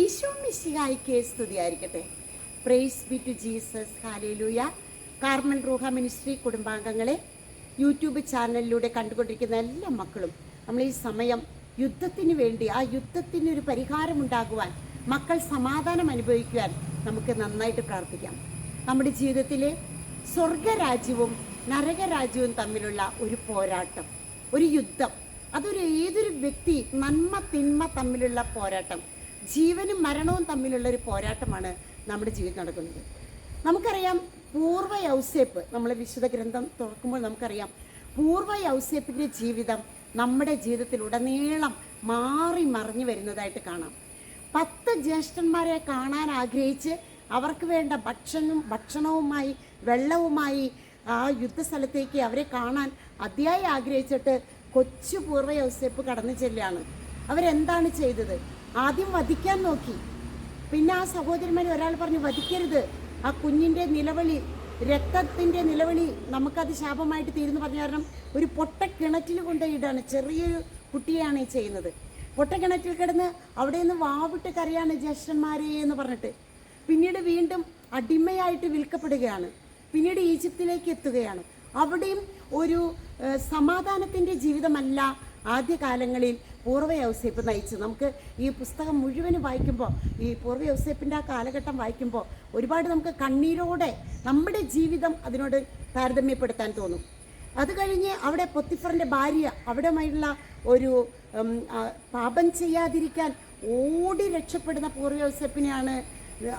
ഈശോ മിശിഹായിക്ക് സ്തുതിയായിരിക്കട്ടെ. Praise be to Jesus hallelujah Carmel Ruha ministry കുടുംബാംഗങ്ങളെ യൂട്യൂബ് ചാനലിലൂടെ കണ്ടുകൊണ്ടിരിക്കുന്ന എല്ലാ മക്കളും നമ്മൾ ഈ സമയം യുദ്ധത്തിന് വേണ്ടി ആ യുദ്ധത്തിന് ഒരു പരിഹാരം ഉണ്ടാകുവാൻ മക്കൾ സമാധാനം അനുഭവിക്കുവാൻ നമുക്ക് നന്നായിട്ട് പ്രാർത്ഥിക്കാം. നമ്മുടെ ജീവിതത്തിലെ സ്വർഗരാജ്യവും നരകരാജ്യവും തമ്മിലുള്ള ഒരു പോരാട്ടം ഒരു യുദ്ധം അതൊരു ഏതൊരു വ്യക്തി നന്മ തിന്മ തമ്മിലുള്ള പോരാട്ടം ജീവനും മരണവും തമ്മിലുള്ള ഒരു പോരാട്ടമാണ് നമ്മുടെ ജീവിതം നടക്കുന്നത്. നമുക്കറിയാം പൂർവ യൗസേപ്പ് നമ്മൾ വിശുദ്ധ ഗ്രന്ഥം തുറക്കുമ്പോൾ നമുക്കറിയാം പൂർവ യൗസേപ്പിന്റെ ജീവിതം നമ്മുടെ ജീവിതത്തിൽ ഉടനീളം മാറി മറിഞ്ഞു വരുന്നതായിട്ട് കാണാം. പത്ത് ജ്യേഷ്ഠന്മാരെ കാണാൻ ആഗ്രഹിച്ച് അവർക്ക് വേണ്ട ഭക്ഷണം ഭക്ഷണവുമായി വെള്ളവുമായി ആ യുദ്ധസ്ഥലത്തേക്ക് അവരെ കാണാൻ അതിയായി ആഗ്രഹിച്ചിട്ട് കൊച്ചു പൂർവ യൗസേപ്പ് കടന്നു ചെല്ലുകയാണ്. അവരെന്താണ് ചെയ്തത്? ആദ്യം വധിക്കാൻ നോക്കി. പിന്നെ ആ സഹോദരന്മാർ ഒരാൾ പറഞ്ഞു വധിക്കരുത്. ആ കുഞ്ഞിന്റെ നിലവിളി രക്തത്തിന്റെ നിലവിളി നമുക്കത് ശാപമായിട്ട് തീരുന്നു പറഞ്ഞ കാരണം ഒരു പൊട്ട കിണറ്റിൽ കൊണ്ടുപോയിടാണ് ചെറിയൊരു കുട്ടിയാണ് ഈ ചെയ്യുന്നത്. പൊട്ട കിണറ്റിൽ കിടന്ന് അവിടെ നിന്ന് വാവിട്ട് കരയാണ് ജ്യേഷ്ഠന്മാരെ എന്ന് പറഞ്ഞിട്ട്. പിന്നീട് വീണ്ടും അടിമയായിട്ട് വിൽക്കപ്പെടുകയാണ്. പിന്നീട് ഈജിപ്തിലേക്ക് എത്തുകയാണ്. അവിടെയും ഒരു സമാധാനത്തിന്റെ ജീവിതമല്ല. ആദ്യകാലങ്ങളിൽ പൂർവ യൗസേപ്പ് നയിച്ചു നമുക്ക് ഈ പുസ്തകം മുഴുവനും വായിക്കുമ്പോൾ ഈ പൂർവ യൗസേപ്പിന്റെ ആ കാലഘട്ടം വായിക്കുമ്പോൾ ഒരുപാട് നമുക്ക് കണ്ണീരോടെ നമ്മുടെ ജീവിതം അതിനോട് താരതമ്യപ്പെടുത്താൻ തോന്നും. അത് കഴിഞ്ഞ് അവിടെ പൊത്തിഫറിന്റെ ഭാര്യ അവിടെയുള്ള ഒരു പാപം ചെയ്യാതിരിക്കാൻ ഓടി രക്ഷപ്പെടുന്ന പൂർവ യൗസേപ്പിനെയാണ്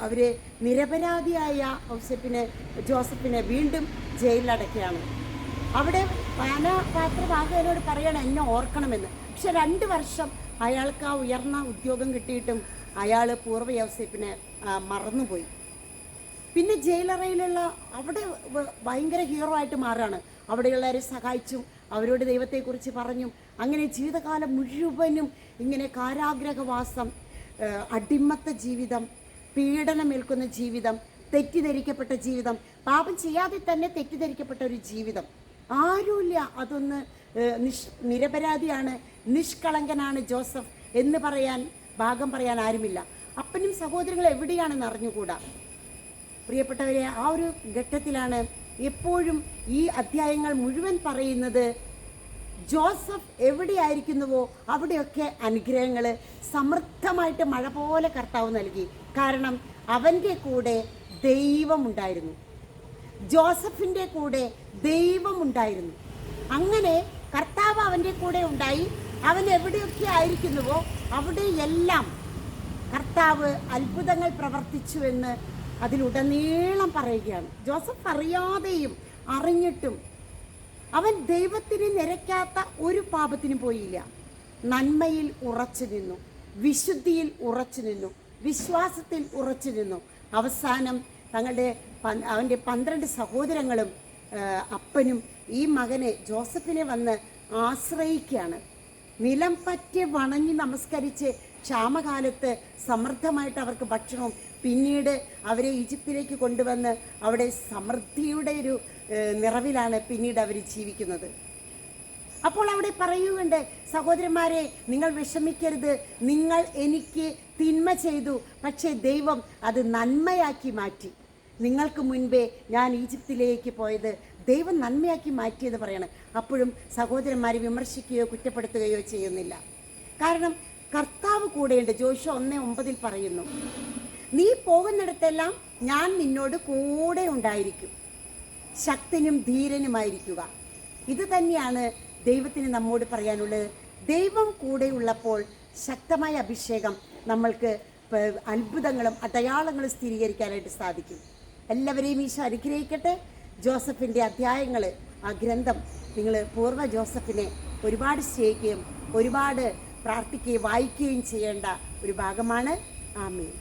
അവർ നിരപരാധിയായ ഔസേപ്പിനെ ജോസഫിനെ വീണ്ടും ജയിലിലടക്കുകയാണ്. അവിടെ പാനപാത്രഭാഗവനോട് പറയണം എന്നെ ഓർക്കണമെന്ന്. പക്ഷെ രണ്ട് വർഷം അയാൾക്ക് ആ ഉയർന്ന ഉദ്യോഗം കിട്ടിയിട്ടും അയാൾ പൂർവ യൗസേപ്പിനെ മറന്നുപോയി. പിന്നെ ജയിലറയിലുള്ള അവിടെ ഭയങ്കര ഹീറോ ആയിട്ട് മാറുകയാണ്. അവിടെയുള്ളവരെ സഹായിച്ചും അവരോട് ദൈവത്തെക്കുറിച്ച് പറഞ്ഞും അങ്ങനെ ജീവിതകാലം മുഴുവനും ഇങ്ങനെ കാരാഗ്രഹവാസം അടിമത്ത ജീവിതം പീഡനമേൽക്കുന്ന ജീവിതം തെറ്റിദ്ധരിക്കപ്പെട്ട ജീവിതം പാപം ചെയ്യാതെ തന്നെ തെറ്റിദ്ധരിക്കപ്പെട്ട ഒരു ജീവിതം. ആരുമില്ല. അതൊന്ന് നിഷ് നിരപരാധിയാണ് നിഷ്കളങ്കനാണ് ജോസഫ് എന്ന് പറയാൻ ഭാഗം പറയാൻ ആരുമില്ല. അപ്പനും സഹോദരങ്ങൾ എവിടെയാണെന്ന് അറിഞ്ഞുകൂടാ? പ്രിയപ്പെട്ടവരെ ആ ഒരു ഘട്ടത്തിലാണ് എപ്പോഴും ഈ അധ്യായങ്ങൾ മുഴുവൻ പറയുന്നത് ജോസഫ് എവിടെയായിരിക്കുന്നുവോ അവിടെയൊക്കെ അനുഗ്രഹങ്ങൾ സമൃദ്ധമായിട്ട് മഴ പോലെ കർത്താവ് നൽകി. കാരണം അവന്റെ കൂടെ ദൈവമുണ്ടായിരുന്നു. ജോസഫിന്റെ കൂടെ ദൈവമുണ്ടായിരുന്നു. അങ്ങനെ കർത്താവ് അവന്റെ കൂടെ ഉണ്ടായി. അവൻ എവിടെയൊക്കെ ആയിരിക്കുന്നുവോ അവിടെയെല്ലാം കർത്താവ് അത്ഭുതങ്ങൾ പ്രവർത്തിച്ചു എന്ന് അതിലുടനീളം പറയുകയാണ്. ജോസഫ് അറിയാതെയും അറിഞ്ഞിട്ടും അവൻ ദൈവത്തിന് നിരക്കാത്ത ഒരു പാപത്തിനും പോയില്ല. നന്മയിൽ ഉറച്ചു നിന്നു വിശുദ്ധിയിൽ ഉറച്ചു നിന്നു വിശ്വാസത്തിൽ ഉറച്ചു നിന്നു. അവസാനം തങ്ങളുടെ അവന്റെ പന്ത്രണ്ട് സഹോദരങ്ങളും അപ്പനും ഈ മകനെ ജോസഫിനെ വന്ന് ആശ്രയിക്കുകയാണ്. നിലം പറ്റി വണങ്ങി നമസ്കരിച്ച് ക്ഷാമകാലത്ത് സമൃദ്ധമായിട്ട് അവർക്ക് ഭക്ഷണവും പിന്നീട് അവരെ ഈജിപ്തിലേക്ക് കൊണ്ടുവന്ന് അവിടെ സമൃദ്ധിയുടെ ഒരു നിറവിലാണ് പിന്നീട് അവർ ജീവിക്കുന്നത്. അപ്പോൾ അവിടെ പറയുകയുണ്ട് സഹോദരന്മാരെ നിങ്ങൾ വിഷമിക്കരുത്. നിങ്ങൾ എനിക്ക് തിന്മ ചെയ്തു. പക്ഷേ ദൈവം അത് നന്മയാക്കി മാറ്റി. നിങ്ങൾക്ക് മുൻപേ ഞാൻ ഈജിപ്തിലേക്ക് പോയത് ദൈവം നന്മയാക്കി മാറ്റിയെന്ന് പറയണം. അപ്പോഴും സഹോദരന്മാരെ വിമർശിക്കുകയോ കുറ്റപ്പെടുത്തുകയോ ചെയ്യുന്നില്ല. കാരണം കർത്താവ് കൂടെയുണ്ട്. ജോഷ ഒന്നേ ഒമ്പതിൽ പറയുന്നു നീ പോകുന്നിടത്തെല്ലാം ഞാൻ നിന്നോട് കൂടെ ഉണ്ടായിരിക്കും. ശക്തനും ധീരനുമായിരിക്കുക. ഇത് തന്നെയാണ് ദൈവത്തിന് നമ്മോട് പറയാനുള്ളത്. ദൈവം കൂടെയുള്ളപ്പോൾ ശക്തമായ അഭിഷേകം നമ്മൾക്ക് അത്ഭുതങ്ങളും അടയാളങ്ങളും സ്ഥിരീകരിക്കാനായിട്ട് സാധിക്കും. എല്ലാവരെയും ഈശോ അനുഗ്രഹിക്കട്ടെ. ജോസഫിന്റെ അധ്യായങ്ങൾ ആ ഗ്രന്ഥം നിങ്ങൾ പൂർവ ജോസഫിനെ ഒരുപാട് സ്നേഹിക്കുകയും ഒരുപാട് പ്രാർത്ഥിക്കുകയും വായിക്കുകയും ചെയ്യേണ്ട ഒരു ഭാഗമാണ്. ആമീൻ.